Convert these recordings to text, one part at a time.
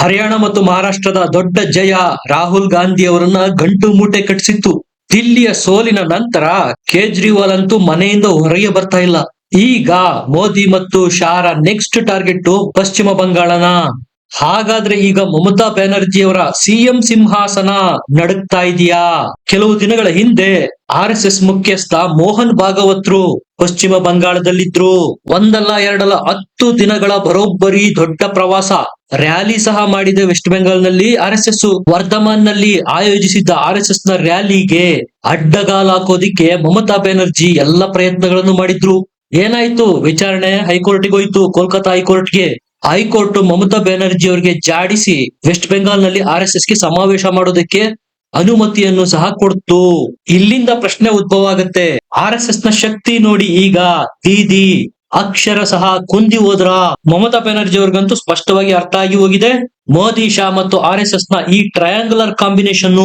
ಹರಿಯಾಣ ಮತ್ತು ಮಹಾರಾಷ್ಟ್ರದ ದೊಡ್ಡ ಜಯ ರಾಹುಲ್ ಗಾಂಧಿ ಅವರನ್ನ ಗಂಟು ಮೂಟೆ ಕಟ್ಟಿಸಿತ್ತು ದಿಲ್ಲಿಯ ಸೋಲಿನ ನಂತರ ಕೇಜ್ರಿವಾಲ್ ಅಂತೂ ಮನೆಯಿಂದ ಹೊರಗೆ ಬರ್ತಾ ಇಲ್ಲ. ಈಗ ಮೋದಿ ಮತ್ತು ಶಾರ ನೆಕ್ಸ್ಟ್ ಟಾರ್ಗೆಟ್ ಪಶ್ಚಿಮ ಬಂಗಾಳನ. ಹಾಗಾದ್ರೆ ಈಗ ಮಮತಾ ಬ್ಯಾನರ್ಜಿ ಅವರ ಸಿಎಂ ಸಿಂಹಾಸನ ನಡುಗ್ತಾ ಇದೆಯಾ? ಕೆಲವು ದಿನಗಳ ಹಿಂದೆ ಆರ್ ಎಸ್ ಎಸ್ ಮುಖ್ಯಸ್ಥ ಮೋಹನ್ ಭಾಗವತ್ರು ಪಶ್ಚಿಮ ಬಂಗಾಳದಲ್ಲಿದ್ರು. ಒಂದಲ್ಲ ಎರಡಲ್ಲ ಹತ್ತು ದಿನಗಳ ಬರೋಬ್ಬರಿ ದೊಡ್ಡ ಪ್ರವಾಸ. ರ್ಯಾಲಿ ಸಹ ಮಾಡಿದೆ ವೆಸ್ಟ್ ಬೆಂಗಾಲ್ನಲ್ಲಿ ಆರ್ ಎಸ್ ಎಸ್ ವರ್ಧಮಾನ್ನಲ್ಲಿ ಆಯೋಜಿಸಿದ್ದ ಆರ್ ಎಸ್ ಎಸ್ನ ರ್ಯಾಲಿಗೆ ಅಡ್ಡಗಾಲ ಹಾಕೋದಿಕ್ಕೆ ಮಮತಾ ಬ್ಯಾನರ್ಜಿ ಎಲ್ಲ ಪ್ರಯತ್ನಗಳನ್ನು ಮಾಡಿದ್ರು. ಏನಾಯ್ತು? ವಿಚಾರಣೆ ಹೈಕೋರ್ಟ್ಗೆ ಹೋಯ್ತು. ಕೋಲ್ಕತಾ ಹೈಕೋರ್ಟ್ಗೆ. ಹೈಕೋರ್ಟ್ ಮಮತಾ ಬ್ಯಾನರ್ಜಿ ಅವರಿಗೆ ಜಾಡಿಸಿ ವೆಸ್ಟ್ ಬೆಂಗಾಲ್ನಲ್ಲಿ ಆರ್ ಎಸ್ ಎಸ್ಗೆ ಸಮಾವೇಶ ಮಾಡೋದಕ್ಕೆ ಅನುಮತಿಯನ್ನು ಸಹ ಕೊಡ್ತು. ಇಲ್ಲಿಂದ ಪ್ರಶ್ನೆ ಉದ್ಭವ ಆಗುತ್ತೆ. ಆರ್ ಎಸ್ ಎಸ್ನ ಶಕ್ತಿ ನೋಡಿ ಈಗ. ದೀದಿ ಅಕ್ಷರ ಸಹ ಕುಂದಿ ಹೋದ್ರ? ಮಮತಾ ಬ್ಯಾನರ್ಜಿ ಅವ್ರಿಗಂತೂ ಸ್ಪಷ್ಟವಾಗಿ ಅರ್ಥ ಆಗಿ ಹೋಗಿದೆ. ಮೋದಿ, ಶಾ ಮತ್ತು ಆರ್ ಎಸ್ ಎಸ್ನ ಈ ಟ್ರಯಾಂಗುಲರ್ ಕಾಂಬಿನೇಷನ್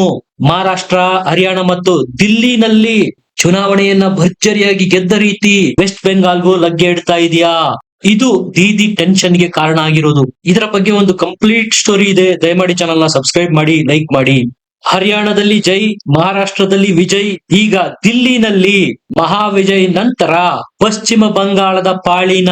ಮಹಾರಾಷ್ಟ್ರ, ಹರಿಯಾಣ ಮತ್ತು ದಿಲ್ಲಿನಲ್ಲಿ ಚುನಾವಣೆಯನ್ನ ಭರ್ಜರಿಯಾಗಿ ಗೆದ್ದ ರೀತಿ ವೆಸ್ಟ್ ಬೆಂಗಾಲ್ಗೂ ಲಗ್ಗೆ ಇಡ್ತಾ ಇದೆಯಾ? ಇದು ದೀದಿ ಟೆನ್ಷನ್ಗೆ ಕಾರಣ ಆಗಿರೋದು. ಇದರ ಬಗ್ಗೆ ಒಂದು ಕಂಪ್ಲೀಟ್ ಸ್ಟೋರಿ ಇದೆ. ದಯಮಾಡಿ ಚಾನಲ್ನ ಸಬ್ಸ್ಕ್ರೈಬ್ ಮಾಡಿ ಲೈಕ್ ಮಾಡಿ. ಹರಿಯಾಣದಲ್ಲಿ ಜೈ, ಮಹಾರಾಷ್ಟ್ರದಲ್ಲಿ ವಿಜಯ್, ಈಗ ದಿಲ್ಲಿನಲ್ಲಿ ಮಹಾವಿಜಯ್ ನಂತರ ಪಶ್ಚಿಮ ಬಂಗಾಳದ ಪಾಳಿನ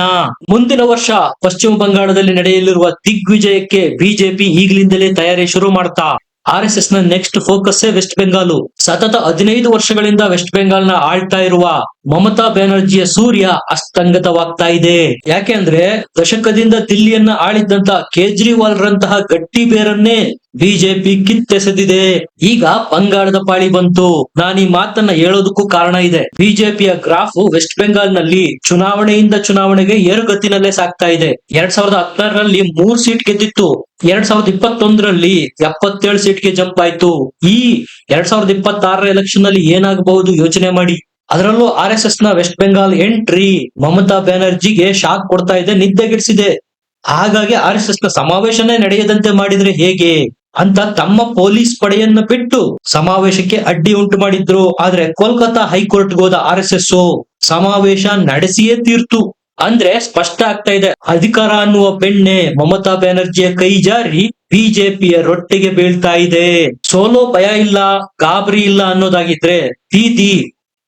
ಮುಂದಿನ ವರ್ಷ ಪಶ್ಚಿಮ ಬಂಗಾಳದಲ್ಲಿ ನಡೆಯಲಿರುವ ದಿಗ್ವಿಜಯಕ್ಕೆ ಬಿಜೆಪಿ ಈಗಲಿಂದಲೇ ತಯಾರಿ ಶುರು ಮಾಡ್ತಾ. ಆರ್ ಎಸ್ ಎಸ್ನ ನೆಕ್ಸ್ಟ್ ಫೋಕಸ್ ವೆಸ್ಟ್ ಬೆಂಗಾಲು. ಸತತ ಹದಿನೈದು ವರ್ಷಗಳಿಂದ ವೆಸ್ಟ್ ಬೆಂಗಾಲ್ನ ಆಳ್ತಾ ಇರುವ ಮಮತಾ ಬ್ಯಾನರ್ಜಿಯ ಸೂರ್ಯ ಅಸ್ತಂಗತವಾಗ್ತಾ ಇದೆ. ಯಾಕೆ ಅಂದ್ರೆ ದಶಕದಿಂದ ದಿಲ್ಲಿಯನ್ನ ಆಳಿದ್ದಂತ ಕೇಜ್ರಿವಾಲ್ ರಂತಹ ಗಟ್ಟಿ ಬೇರನ್ನೇ ಬಿಜೆಪಿ ಕಿತ್ತೆಸೆದಿದೆ. ಈಗ ಬಂಗಾಳದ ಪಾಳಿ ಬಂತು. ನಾನು ಈ ಮಾತನ್ನ ಹೇಳೋದಕ್ಕೂ ಕಾರಣ ಇದೆ. ಬಿಜೆಪಿಯ ಗ್ರಾಫ್ ವೆಸ್ಟ್ ಬೆಂಗಾಲ್ನಲ್ಲಿ ಚುನಾವಣೆಯಿಂದ ಚುನಾವಣೆಗೆ ಏರುಗತಿನಲ್ಲೇ ಸಾಗ್ತಾ ಇದೆ. ಎರಡ್ ಸಾವಿರದ ಹತ್ತಾರರಲ್ಲಿ ಮೂರ್ ಸೀಟ್ ಗೆದ್ದಿತ್ತು. ಎರಡ್ ಸಾವಿರದ ಇಪ್ಪತ್ತೊಂದರಲ್ಲಿ ಎಪ್ಪತ್ತೇಳು ಸೀಟ್ಗೆ ಜಂಪ್ ಆಯ್ತು. ಈ ಎರಡ್ ಸಾವಿರದ ಇಪ್ಪತ್ತಾರರ ಎಲೆಕ್ಷನ್ನಲ್ಲಿ ಏನಾಗಬಹುದು ಯೋಚನೆ ಮಾಡಿ. ಅದರಲ್ಲೂ ಆರ್ ಎಸ್ ಎಸ್ನ ವೆಸ್ಟ್ ಬೆಂಗಾಲ್ ಎಂಟ್ರಿ ಮಮತಾ ಬ್ಯಾನರ್ಜಿಗೆ ಶಾಕ್ ಕೊಡ್ತಾ ಇದೆ, ನಿದ್ದೆಗೆಡಿಸಿದೆ. ಹಾಗಾಗಿ ಆರ್ ಎಸ್ ಎಸ್ನ ಸಮಾವೇಶನೇ ನಡೆಯದಂತೆ ಮಾಡಿದ್ರೆ ಹೇಗೆ ಅಂತ ತಮ್ಮ ಪೊಲೀಸ್ ಪಡೆಯನ್ನ ಬಿಟ್ಟು ಸಮಾವೇಶಕ್ಕೆ ಅಡ್ಡಿ ಉಂಟು ಮಾಡಿದ್ರು. ಆದ್ರೆ ಕೋಲ್ಕತಾ ಹೈಕೋರ್ಟ್ ಹೋದ ಆರ್ ಎಸ್ ಎಸ್ ಸಮಾವೇಶ ನಡೆಸಿಯೇ ತೀರ್ತು. ಅಂದ್ರೆ ಸ್ಪಷ್ಟ ಆಗ್ತಾ ಇದೆ. ಅಧಿಕಾರ ಅನ್ನುವ ಬೆಣ್ಣೆ ಮಮತಾ ಬ್ಯಾನರ್ಜಿಯ ಕೈ ಜಾರಿ ಬಿಜೆಪಿಯ ರೊಟ್ಟಿಗೆ ಬೀಳ್ತಾ ಇದೆ. ಸೋಲೋ ಭಯ ಇಲ್ಲ, ಗಾಬರಿ ಇಲ್ಲ ಅನ್ನೋದಾಗಿದ್ರೆ ದೀದಿ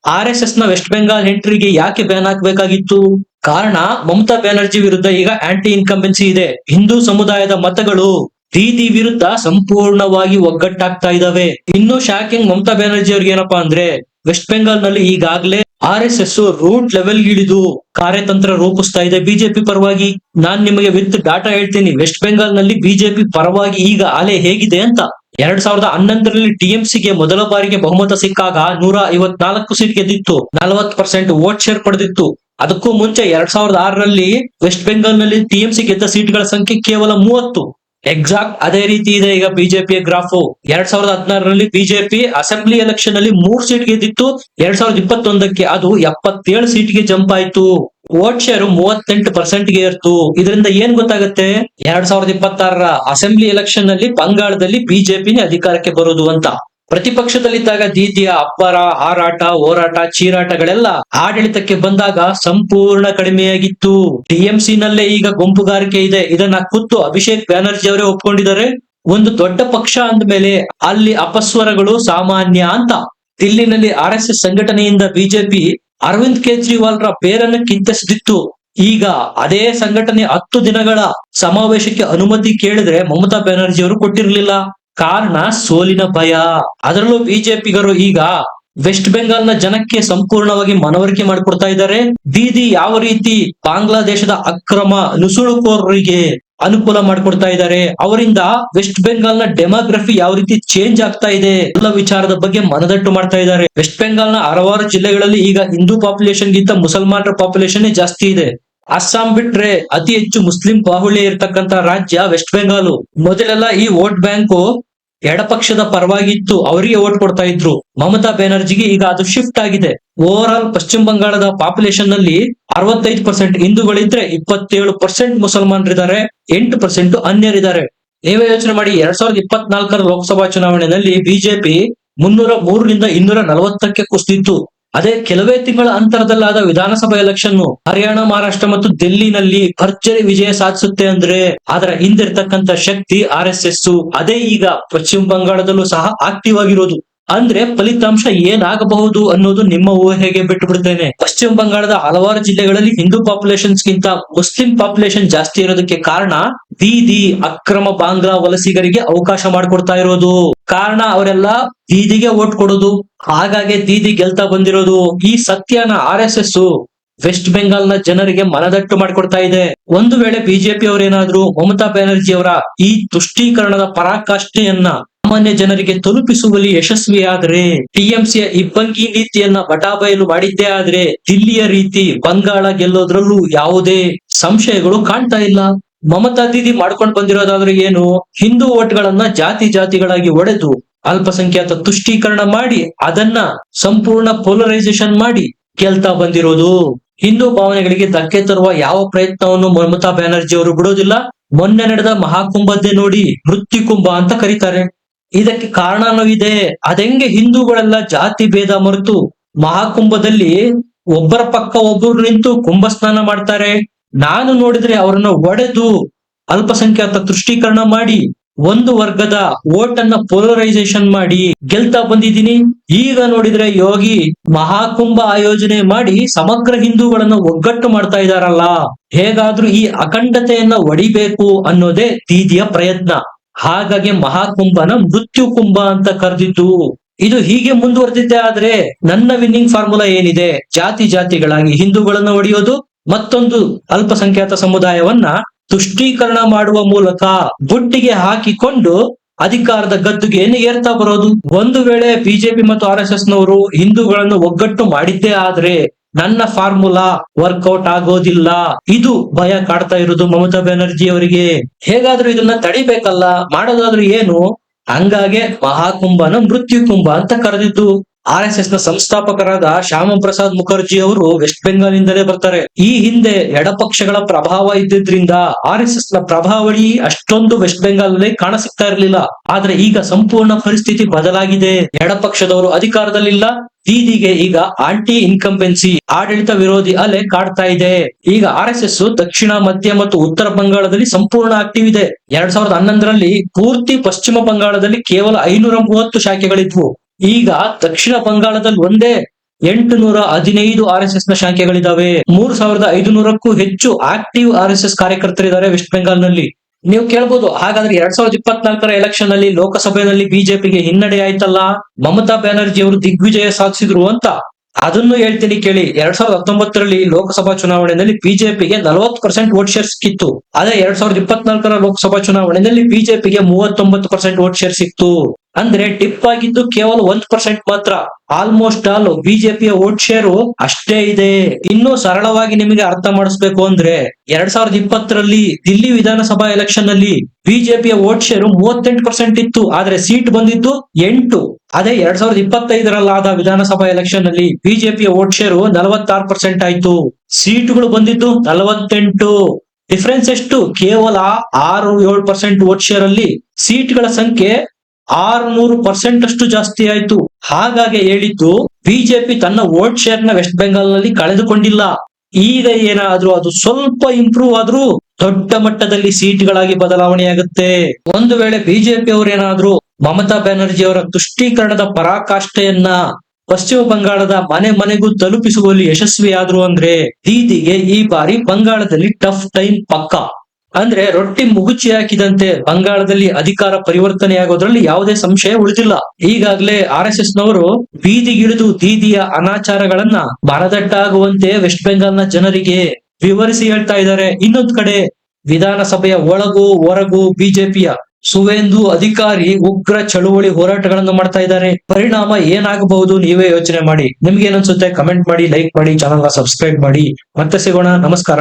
ಆರ್ ಎಸ್ ಎಸ್ನ ವೆಸ್ಟ್ ಬೆಂಗಾಲ್ ಎಂಟ್ರಿಗೆ ಯಾಕೆ ಬ್ಯಾನ್ ಹಾಕ್ಬೇಕಾಗಿತ್ತು? ಕಾರಣ ಮಮತಾ ಬ್ಯಾನರ್ಜಿ ವಿರುದ್ಧ ಈಗ ಆಂಟಿ ಇನ್ಕಂಬೆನ್ಸಿ ಇದೆ. ಹಿಂದೂ ಸಮುದಾಯದ ಮತಗಳು ದೀದಿ ವಿರುದ್ಧ ಸಂಪೂರ್ಣವಾಗಿ ಒಗ್ಗಟ್ಟಾಗ್ತಾ ಇದಾವೆ. ಇನ್ನು ಶಾಕಿಂಗ್ ಮಮತಾ ಬ್ಯಾನರ್ಜಿ ಅವ್ರಿಗೆ ಏನಪ್ಪಾ ಅಂದ್ರೆ ವೆಸ್ಟ್ ಬೆಂಗಾಲ್ನಲ್ಲಿ ಈಗಾಗಲೇ R S S root level ಇಳಿದು ಕಾರ್ಯತಂತ್ರ ರೂಪಿಸ್ತಾ ಇದೆ. ಬಿಜೆಪಿ ಪರವಾಗಿ ನಾನ್ ನಿಮಗೆ ವಿತ್ ಡಾಟಾ ಹೇಳ್ತೀನಿ. ವೆಸ್ಟ್ ಬೆಂಗಾಲ್ನಲ್ಲಿ ಬಿಜೆಪಿ ಪರವಾಗಿ ಈಗ ಅಲೆ ಹೇಗಿದೆ ಅಂತ ಎರಡ್ ಸಾವಿರದ ಹನ್ನೊಂದರಲ್ಲಿ ಟಿಎಂಸಿಗೆ ಮೊದಲ ಬಾರಿಗೆ ಬಹುಮತ ಸಿಕ್ಕಾಗ ನೂರ ಐವತ್ನಾಲ್ಕು ಸೀಟ್ ಗೆದ್ದಿತ್ತು. ನಲವತ್ ಪರ್ಸೆಂಟ್ ವೋಟ್ ಶೇರ್ ಪಡೆದಿತ್ತು. ಅದಕ್ಕೂ ಮುಂಚೆ ಎರಡ್ ಸಾವಿರದ ಆರರಲ್ಲಿ ವೆಸ್ಟ್ ಬೆಂಗಾಲ್ನಲ್ಲಿ ಟಿಎಂಸಿ ಗೆದ್ದ ಸೀಟ್ಗಳ ಸಂಖ್ಯೆ ಕೇವಲ ಮೂವತ್ತು. ಎಕ್ಸಾಕ್ಟ್ ಅದೇ ರೀತಿ ಇದೆ ಈಗ ಬಿಜೆಪಿ ಗ್ರಾಫ್. ಎರಡ್ ಸಾವಿರದ ಹದಿನಾರರಲ್ಲಿ ಬಿಜೆಪಿ ಅಸೆಂಬ್ಲಿ ಎಲೆಕ್ಷನ್ ಅಲ್ಲಿ ಮೂರ್ ಸೀಟ್ ಗೆದ್ದಿತ್ತು. ಎರಡ್ ಸಾವಿರದ ಇಪ್ಪತ್ತೊಂದಕ್ಕೆ ಅದು ಎಪ್ಪತ್ತೇಳು ಸೀಟ್ಗೆ ಜಂಪ್ ಆಯ್ತು. ವೋಟ್ ಶೇರ್ ಮೂವತ್ತೆಂಟು ಪರ್ಸೆಂಟ್ಗೆ ಏರ್ತು ಇದರಿಂದ ಏನ್ ಗೊತ್ತಾಗುತ್ತೆ? ಎರಡ್ ಸಾವಿರದ ಇಪ್ಪತ್ತಾರರ ಅಸೆಂಬ್ಲಿ ಎಲೆಕ್ಷನ್ ಅಲ್ಲಿ ಬಂಗಾಳದಲ್ಲಿ ಬಿಜೆಪಿನೇ ಅಧಿಕಾರಕ್ಕೆ ಬರೋದು ಅಂತ. ಪ್ರತಿಪಕ್ಷದಲ್ಲಿದ್ದಾಗ ದೀದಿಯ ಅಪ್ಪರ, ಹಾರಾಟ, ಹೋರಾಟ, ಚೀರಾಟಗಳೆಲ್ಲ ಆಡಳಿತಕ್ಕೆ ಬಂದಾಗ ಸಂಪೂರ್ಣ ಕಡಿಮೆಯಾಗಿತ್ತು. ಟಿಎಂಸಿ ನಲ್ಲೇ ಈಗ ಗುಂಪುಗಾರಿಕೆ ಇದೆ. ಇದನ್ನ ಕುತ್ತು ಅಭಿಷೇಕ್ ಬ್ಯಾನರ್ಜಿ ಅವರೇ ಒಪ್ಕೊಂಡಿದ್ದಾರೆ. ಒಂದು ದೊಡ್ಡ ಪಕ್ಷ ಅಂದ್ಮೇಲೆ ಅಲ್ಲಿ ಅಪಸ್ವರಗಳು ಸಾಮಾನ್ಯ ಅಂತ. ದಿಲ್ಲಿನಲ್ಲಿ ಆರ್ ಎಸ್ ಎಸ್ ಸಂಘಟನೆಯಿಂದ ಬಿಜೆಪಿ ಅರವಿಂದ್ ಕೇಜ್ರಿವಾಲ್ ರ ಬೇರನ್ನು ಕಿತ್ತೆಸೆದಿತ್ತು ಈಗ ಅದೇ ಸಂಘಟನೆ ಹತ್ತು ದಿನಗಳ ಸಮಾವೇಶಕ್ಕೆ ಅನುಮತಿ ಕೇಳಿದ್ರೆ ಮಮತಾ ಬ್ಯಾನರ್ಜಿ ಅವರು ಕೊಟ್ಟಿರಲಿಲ್ಲ. ಕಾರಣ ಸೋಲಿನ ಭಯ. ಅದರಲ್ಲೂ ಬಿಜೆಪಿಗರು ಈಗ ವೆಸ್ಟ್ ಬೆಂಗಾಲ್ನ ಜನಕ್ಕೆ ಸಂಪೂರ್ಣವಾಗಿ ಮನವರಿಕೆ ಮಾಡಿಕೊಡ್ತಾ ಇದ್ದಾರೆ. ದೀದಿ ಯಾವ ರೀತಿ ಬಾಂಗ್ಲಾದೇಶದ ಅಕ್ರಮ ನುಸುಳುಕೋರರಿಗೆ ಅನುಕೂಲ ಮಾಡಿಕೊಡ್ತಾ ಇದ್ದಾರೆ. ಅವರಿಂದ ವೆಸ್ಟ್ ಬೆಂಗಾಲ್ನ ಡೆಮೋಗ್ರಫಿ ಯಾವ ರೀತಿ ಚೇಂಜ್ ಆಗ್ತಾ ಇದೆ ಎಲ್ಲ ವಿಚಾರದ ಬಗ್ಗೆ ಮನದಟ್ಟು ಮಾಡ್ತಾ ಇದ್ದಾರೆ. ವೆಸ್ಟ್ ಬೆಂಗಾಲ್ನ ಹಲವಾರು ಜಿಲ್ಲೆಗಳಲ್ಲಿ ಈಗ ಹಿಂದೂ ಪಾಪ್ಯುಲೇಷನ್ ಗಿಂತ ಮುಸಲ್ಮಾನರ ಪಾಪ್ಯುಲೇಷನ್ ಜಾಸ್ತಿ ಇದೆ. ಅಸ್ಸಾಂ ಬಿಟ್ರೆ ಅತಿ ಹೆಚ್ಚು ಮುಸ್ಲಿಂ ಬಾಹುಳ್ಯ ಇರ್ತಕ್ಕಂತ ರಾಜ್ಯ ವೆಸ್ಟ್ ಬೆಂಗಾಲು. ಮೊದಲೆಲ್ಲ ಈ ವೋಟ್ ಬ್ಯಾಂಕು ಎಡಪಕ್ಷದ ಪರವಾಗಿತ್ತು, ಅವರಿಗೆ ವೋಟ್ ಕೊಡ್ತಾ ಇದ್ರು. ಮಮತಾ ಬ್ಯಾನರ್ಜಿಗೆ ಈಗ ಅದು ಶಿಫ್ಟ್ ಆಗಿದೆ. ಓವರ್ ಆಲ್ ಪಶ್ಚಿಮ ಬಂಗಾಳದ ಪಾಪ್ಯುಲೇಷನ್ನಲ್ಲಿ ಅರವತ್ತೈದು ಪರ್ಸೆಂಟ್ ಹಿಂದೂಗಳಿದ್ರೆ ಇಪ್ಪತ್ತೇಳು ಪರ್ಸೆಂಟ್ ಮುಸಲ್ಮಾನರಿದ್ದಾರೆ, ಎಂಟು ಪರ್ಸೆಂಟ್ ಅನ್ಯರಿದ್ದಾರೆ. ನೀವೇ ಯೋಚನೆ ಮಾಡಿ, ಎರಡ್ ಸಾವಿರದ ಇಪ್ಪತ್ನಾಲ್ಕರ ಲೋಕಸಭಾ ಚುನಾವಣೆಯಲ್ಲಿ ಬಿಜೆಪಿ ಮುನ್ನೂರ ಮೂರರಿಂದ ಇನ್ನೂರ ನಲವತ್ತಕ್ಕೆ ಕುಸಿದಿತ್ತು. ಅದೇ ಕೆಲವೇ ತಿಂಗಳ ಅಂತರದಲ್ಲಾದ ವಿಧಾನಸಭಾ ಎಲೆಕ್ಷನ್ ಹರಿಯಾಣ, ಮಹಾರಾಷ್ಟ್ರ ಮತ್ತು ದಿಲ್ಲಿನಲ್ಲಿ ಭರ್ಜರಿ ವಿಜಯ ಸಾಧಿಸುತ್ತೆ ಅಂದ್ರೆ ಅದರ ಹಿಂದಿರ್ತಕ್ಕಂತ ಶಕ್ತಿ ಆರ್ ಅದೇ ಈಗ ಪಶ್ಚಿಮ ಬಂಗಾಳದಲ್ಲೂ ಸಹ ಆಕ್ಟಿವ್ ಆಗಿರೋದು. ಅಂದ್ರೆ ಫಲಿತಾಂಶ ಏನಾಗಬಹುದು ಅನ್ನೋದು ನಿಮ್ಮ ಊಹೆಗೆ ಬಿಟ್ಟು ಬಿಡ್ತೇನೆ ಪಶ್ಚಿಮ ಬಂಗಾಳದ ಹಲವಾರು ಜಿಲ್ಲೆಗಳಲ್ಲಿ ಹಿಂದೂ ಪಾಪ್ಯುಲೇಷನ್ಸ್ ಗಿಂತ ಮುಸ್ಲಿಂ ಪಾಪ್ಯುಲೇಷನ್ ಜಾಸ್ತಿ ಇರೋದಕ್ಕೆ ಕಾರಣ ಬೀದಿ, ಅಕ್ರಮ ಬಾಂಗ್ಲಾ ವಲಸಿಗರಿಗೆ ಅವಕಾಶ ಮಾಡಿಕೊಡ್ತಾ ಇರೋದು. ಕಾರಣ ಅವರೆಲ್ಲ ದೀದಿಗೆ ಓಟ್ ಕೊಡೋದು, ಹಾಗಾಗಿ ದೀದಿ ಗೆಲ್ತಾ ಬಂದಿರೋದು. ಈ ಸತ್ಯನ ಆರ್ ಎಸ್ ಎಸ್ ವೆಸ್ಟ್ ಬೆಂಗಾಲ್ನ ಜನರಿಗೆ ಮನದಟ್ಟು ಮಾಡಿಕೊಡ್ತಾ ಇದೆ. ಒಂದು ವೇಳೆ ಬಿಜೆಪಿ ಅವರೇನಾದ್ರೂ ಮಮತಾ ಬ್ಯಾನರ್ಜಿ ಅವರ ಈ ತುಷ್ಟೀಕರಣದ ಪರಾಕಾಷ್ಠೆಯನ್ನ ಸಾಮಾನ್ಯ ಜನರಿಗೆ ತಲುಪಿಸುವಲ್ಲಿ ಯಶಸ್ವಿಯಾದರೆ ಟಿಎಂಸಿಯ ಇಬ್ಬಂಗಿ ನೀತಿಯನ್ನ ಬಟಾಬಯಲು ಮಾಡಿದ್ದೇ ಆದ್ರೆ, ದಿಲ್ಲಿಯ ರೀತಿ ಬಂಗಾಳ ಗೆಲ್ಲೋದ್ರಲ್ಲೂ ಯಾವುದೇ ಸಂಶಯಗಳು ಕಾಣ್ತಾ ಇಲ್ಲ. ಮಮತಾ ದೀದಿ ಮಾಡ್ಕೊಂಡು ಬಂದಿರೋದಾದ್ರೆ ಏನು? ಹಿಂದೂ ಓಟ್ಗಳನ್ನ ಜಾತಿ ಜಾತಿಗಳಾಗಿ ಒಡೆದು ಅಲ್ಪಸಂಖ್ಯಾತ ತುಷ್ಟೀಕರಣ ಮಾಡಿ, ಅದನ್ನ ಸಂಪೂರ್ಣ ಪೋಲರೈಸೇಷನ್ ಮಾಡಿ ಗೆಲ್ತಾ ಬಂದಿರೋದು. ಹಿಂದೂ ಭಾವನೆಗಳಿಗೆ ಧಕ್ಕೆ ತರುವ ಯಾವ ಪ್ರಯತ್ನವನ್ನು ಮಮತಾ ಬ್ಯಾನರ್ಜಿ ಅವರು ಬಿಡೋದಿಲ್ಲ. ಮೊನ್ನೆ ನಡೆದ ಮಹಾಕುಂಭದ್ದೇ ನೋಡಿ ಮೃತ್ಯು ಕುಂಭ ಅಂತ ಕರೀತಾರೆ. ಇದಕ್ಕೆ ಕಾರಣನೂ ಇದೆ. ಅದೆಂಗೆ ಹಿಂದೂಗಳೆಲ್ಲ ಜಾತಿ ಭೇದ ಮರೆತು ಮಹಾಕುಂಭದಲ್ಲಿ ಒಬ್ಬರ ಪಕ್ಕ ಒಬ್ಬರು ನಿಂತು ಕುಂಭ ಸ್ನಾನ ಮಾಡ್ತಾರೆ. ನಾನು ನೋಡಿದ್ರೆ ಅವರನ್ನ ಒಡೆದು ಅಲ್ಪಸಂಖ್ಯಾತ ತುಷ್ಟೀಕರಣ ಮಾಡಿ ಒಂದು ವರ್ಗದ ವೋಟ್ ಅನ್ನ ಪೋಲರೈಸೇಷನ್ ಮಾಡಿ ಗೆಲ್ತಾ ಬಂದಿದ್ದೀನಿ. ಈಗ ನೋಡಿದ್ರೆ ಯೋಗಿ ಮಹಾಕುಂಭ ಆಯೋಜನೆ ಮಾಡಿ ಸಮಗ್ರ ಹಿಂದೂಗಳನ್ನ ಒಗ್ಗಟ್ಟು ಮಾಡ್ತಾ ಇದಾರಲ್ಲ. ಹೇಗಾದ್ರೂ ಈ ಅಖಂಡತೆಯನ್ನ ಒಡಿಬೇಕು ಅನ್ನೋದೇ ದೀದಿಯ ಪ್ರಯತ್ನ. ಹಾಗಾಗಿ ಮಹಾಕುಂಭನ ಮೃತ್ಯು ಕುಂಭ ಅಂತ ಕರೆದಿದ್ದು. ಇದು ಹೀಗೆ ಮುಂದುವರೆದಿದ್ದೆ ಆದ್ರೆ ನನ್ನ ವಿನ್ನಿಂಗ್ ಫಾರ್ಮುಲಾ ಏನಿದೆ? ಜಾತಿ ಜಾತಿಗಳಾಗಿ ಹಿಂದೂಗಳನ್ನು ಒಡೆಯೋದು ಮತ್ತೊಂದು ಅಲ್ಪಸಂಖ್ಯಾತ ಸಮುದಾಯವನ್ನ ತುಷ್ಟೀಕರಣ ಮಾಡುವ ಮೂಲಕ ಬುಟ್ಟಿಗೆ ಹಾಕಿಕೊಂಡು ಅಧಿಕಾರದ ಗದ್ದುಗೆ ಏರ್ತಾ ಬರೋದು. ಒಂದು ವೇಳೆ ಬಿಜೆಪಿ ಮತ್ತು ಆರ್ ಎಸ್ ಎಸ್ ನವರು ಹಿಂದೂಗಳನ್ನು ಒಗ್ಗಟ್ಟು ಮಾಡಿದ್ದೇ ಆದ್ರೆ ನನ್ನ ಫಾರ್ಮುಲಾ ವರ್ಕೌಟ್ ಆಗೋದಿಲ್ಲ. ಇದು ಭಯ ಕಾಡ್ತಾ ಇರೋದು ಮಮತಾ ಬ್ಯಾನರ್ಜಿ ಅವರಿಗೆ. ಹೇಗಾದ್ರೂ ಇದನ್ನ ತಡಿಬೇಕಲ್ಲ, ಮಾಡೋದಾದ್ರೂ ಏನು? ಹಂಗಾಗೆ ಮಹಾಕುಂಭನ ಮೃತ್ಯು ಕುಂಭ ಅಂತ ಕರೆದಿದ್ದು. ಆರ್ ಎಸ್ ಎಸ್ನ ಸಂಸ್ಥಾಪಕರಾದ ಶ್ಯಾಮ ಪ್ರಸಾದ್ ಮುಖರ್ಜಿ ಅವರು ವೆಸ್ಟ್ ಬೆಂಗಾಲ್ ಇಂದಲೇ ಬರ್ತಾರೆ. ಈ ಹಿಂದೆ ಎಡಪಕ್ಷಗಳ ಪ್ರಭಾವ ಇದ್ದಿದ್ರಿಂದ ಆರ್ ಎಸ್ ಎಸ್ನ ಪ್ರಭಾವಳಿ ಅಷ್ಟೊಂದು ವೆಸ್ಟ್ ಬೆಂಗಾಲ್ನಲ್ಲಿ ಕಾಣಸಿಗ್ತಾ ಇರಲಿಲ್ಲ. ಆದ್ರೆ ಈಗ ಸಂಪೂರ್ಣ ಪರಿಸ್ಥಿತಿ ಬದಲಾಗಿದೆ. ಎಡಪಕ್ಷದವರು ಅಧಿಕಾರದಲ್ಲಿಲ್ಲ. ಬೀದಿಗೆ ಈಗ ಆಂಟಿ ಇನ್ಕಂಬೆನ್ಸಿ, ಆಡಳಿತ ವಿರೋಧಿ ಅಲೆ ಕಾಡ್ತಾ ಇದೆ. ಈಗ ಆರ್ ಎಸ್ ಎಸ್ ದಕ್ಷಿಣ, ಮಧ್ಯ ಮತ್ತು ಉತ್ತರ ಬಂಗಾಳದಲ್ಲಿ ಸಂಪೂರ್ಣ ಆಕ್ಟಿವ್ ಇದೆ. ಎರಡ್ ಸಾವಿರದ ಹನ್ನೊಂದರಲ್ಲಿ ಪೂರ್ತಿ ಪಶ್ಚಿಮ ಬಂಗಾಳದಲ್ಲಿ ಕೇವಲ ಐನೂರ ಮೂವತ್ತು ಶಾಖೆಗಳಿದ್ವು. ಈಗ ದಕ್ಷಿಣ ಬಂಗಾಳದಲ್ಲಿ ಒಂದೇ ಎಂಟು ನೂರ ಹದಿನೈದು ಆರ್ ಎಸ್ ಎಸ್ನ ಶಾಖೆಗಳಿದಾವೆ ಮೂರ್ ಸಾವಿರದ ಐದುನೂರಕ್ಕೂ ಹೆಚ್ಚು ಆಕ್ಟಿವ್ ಆರ್ ಎಸ್ ಎಸ್ ಕಾರ್ಯಕರ್ತರಿದ್ದಾರೆ ವೆಸ್ಟ್ ಬೆಂಗಾಲ್ನಲ್ಲಿ ನೀವು ಕೇಳ್ಬೋದು, ಹಾಗಾದ್ರೆ ಎರಡ್ ಸಾವಿರದ ಇಪ್ಪತ್ನಾಲ್ಕರ ಎಲೆಕ್ಷನ್ನಲ್ಲಿ ಲೋಕಸಭೆಯಲ್ಲಿ ಬಿಜೆಪಿಗೆ ಹಿನ್ನಡೆ ಆಯ್ತಲ್ಲ? ಮಮತಾ ಬ್ಯಾನರ್ಜಿ ಅವರು ದಿಗ್ವಿಜಯ ಸಾಧಿಸಿದ್ರು ಅಂತ. ಅದನ್ನು ಹೇಳ್ತೀನಿ ಕೇಳಿ, ಎರಡ್ ಸಾವಿರದ ಹತ್ತೊಂಬತ್ತರಲ್ಲಿ ಲೋಕಸಭಾ ಚುನಾವಣೆಯಲ್ಲಿ ಬಿಜೆಪಿಗೆ ನಲವತ್ತು ಪರ್ಸೆಂಟ್ ವೋಟ್ ಶೇರ್ ಸಿಕ್ಕಿತ್ತು. ಅದೇ ಎರಡ್ ಸಾವಿರದ ಇಪ್ಪತ್ನಾಲ್ಕರ ಲೋಕಸಭಾ ಚುನಾವಣೆಯಲ್ಲಿ ಬಿಜೆಪಿಗೆ ಮೂವತ್ತೊಂಬತ್ತು ಪರ್ಸೆಂಟ್ ವೋಟ್ ಶೇರ್ ಸಿಕ್ತು. ಅಂದ್ರೆ ಟಿಪ್ ಆಗಿದ್ದು ಕೇವಲ ಒಂದ್ ಪರ್ಸೆಂಟ್ ಮಾತ್ರ. ಆಲ್ಮೋಸ್ಟ್ ಆಲ್ ಬಿಜೆಪಿಯ ವೋಟ್ ಶೇರು ಅಷ್ಟೇ ಇದೆ. ಇನ್ನು ಸರಳವಾಗಿ ನಿಮಗೆ ಅರ್ಥ ಮಾಡಿಸ್ಬೇಕು ಅಂದ್ರೆ ಎರಡ್ ಸಾವಿರದ ಇಪ್ಪತ್ತರಲ್ಲಿ ದಿಲ್ಲಿ ವಿಧಾನಸಭಾ ಎಲೆಕ್ಷನ್ನಲ್ಲಿ ಬಿಜೆಪಿಯ ವೋಟ್ ಶೇರು ಮೂವತ್ತೆಂಟು ಪರ್ಸೆಂಟ್ ಇತ್ತು. ಆದ್ರೆ ಸೀಟ್ ಬಂದಿದ್ದು ಎಂಟು. ಅದೇ ಎರಡ್ ಸಾವಿರದ ಇಪ್ಪತ್ತೈದರಲ್ಲಾದ ವಿಧಾನಸಭಾ ಎಲೆಕ್ಷನ್ನಲ್ಲಿ ಬಿಜೆಪಿಯ ವೋಟ್ ಶೇರು ನಲವತ್ತಾರು ಪರ್ಸೆಂಟ್ ಆಯ್ತು. ಸೀಟುಗಳು ಬಂದಿದ್ದು ನಲವತ್ತೆಂಟು. ಡಿಫರೆನ್ಸ್ ಎಷ್ಟು? ಕೇವಲ ಆರು ಏಳು ಪರ್ಸೆಂಟ್ ವೋಟ್ ಶೇರ್ ಅಲ್ಲಿ ಸೀಟ್ಗಳ ಸಂಖ್ಯೆ ಆರ್ನೂರು ಪರ್ಸೆಂಟ್ ಅಷ್ಟು ಜಾಸ್ತಿ ಆಯ್ತು. ಹಾಗಾಗಿ ಹೇಳಿದ್ದು, ಬಿಜೆಪಿ ತನ್ನ ವೋಟ್ ಶೇರ್ನ ವೆಸ್ಟ್ ಬೆಂಗಾಲ್ನಲ್ಲಿ ಕಳೆದುಕೊಂಡಿಲ್ಲ. ಈಗ ಏನಾದ್ರೂ ಅದು ಸ್ವಲ್ಪ ಇಂಪ್ರೂವ್ ಆದ್ರೂ ದೊಡ್ಡ ಮಟ್ಟದಲ್ಲಿ ಸೀಟ್ಗಳಾಗಿ ಬದಲಾವಣೆಯಾಗುತ್ತೆ. ಒಂದು ವೇಳೆ ಬಿಜೆಪಿ ಅವರೇನಾದ್ರೂ ಮಮತಾ ಬ್ಯಾನರ್ಜಿ ಅವರ ತುಷ್ಟೀಕರಣದ ಪರಾಕಾಷ್ಠೆಯನ್ನ ಪಶ್ಚಿಮ ಬಂಗಾಳದ ಮನೆ ಮನೆಗೂ ತಲುಪಿಸುವಲ್ಲಿ ಯಶಸ್ವಿಯಾದ್ರು ಅಂದ್ರೆ ದೀದಿಗೆ ಈ ಬಾರಿ ಬಂಗಾಳದಲ್ಲಿ ಟಫ್ ಟೈಮ್ ಪಕ್ಕ. ಅಂದ್ರೆ ರೊಟ್ಟಿ ಮುಗುಚಿ ಹಾಕಿದಂತೆ ಬಂಗಾಳದಲ್ಲಿ ಅಧಿಕಾರ ಪರಿವರ್ತನೆ ಆಗೋದ್ರಲ್ಲಿ ಯಾವುದೇ ಸಂಶಯ ಉಳಿದಿಲ್ಲ. ಈಗಾಗಲೇ ಆರ್ ಎಸ್ ಎಸ್ ನವರು ಬೀದಿಗಿಳಿದು ದೀದಿಯ ಅನಾಚಾರಗಳನ್ನ ಬರದಟ್ಟಾಗುವಂತೆ ವೆಸ್ಟ್ ಬೆಂಗಾಲ್ನ ಜನರಿಗೆ ವಿವರಿಸಿ ಹೇಳ್ತಾ ಇದ್ದಾರೆ. ಇನ್ನೊಂದ್ ಕಡೆ ವಿಧಾನಸಭೆಯ ಒಳಗೂ ಹೊರಗೂ ಬಿಜೆಪಿಯ ಸುವೇಂದು ಅಧಿಕಾರಿ ಉಗ್ರ ಚಳುವಳಿ ಹೋರಾಟಗಳನ್ನು ಮಾಡ್ತಾ ಇದ್ದಾರೆ. ಪರಿಣಾಮ ಏನಾಗಬಹುದು ನೀವೇ ಯೋಚನೆ ಮಾಡಿ. ನಿಮ್ಗೆ ಏನನ್ಸುತ್ತೆ ಕಮೆಂಟ್ ಮಾಡಿ, ಲೈಕ್ ಮಾಡಿ ಚಾನಲ್ ಸಬ್ಸ್ಕ್ರೈಬ್ ಮಾಡಿ. ಮತ್ತೆ ಸಿಗೋಣ. ನಮಸ್ಕಾರ.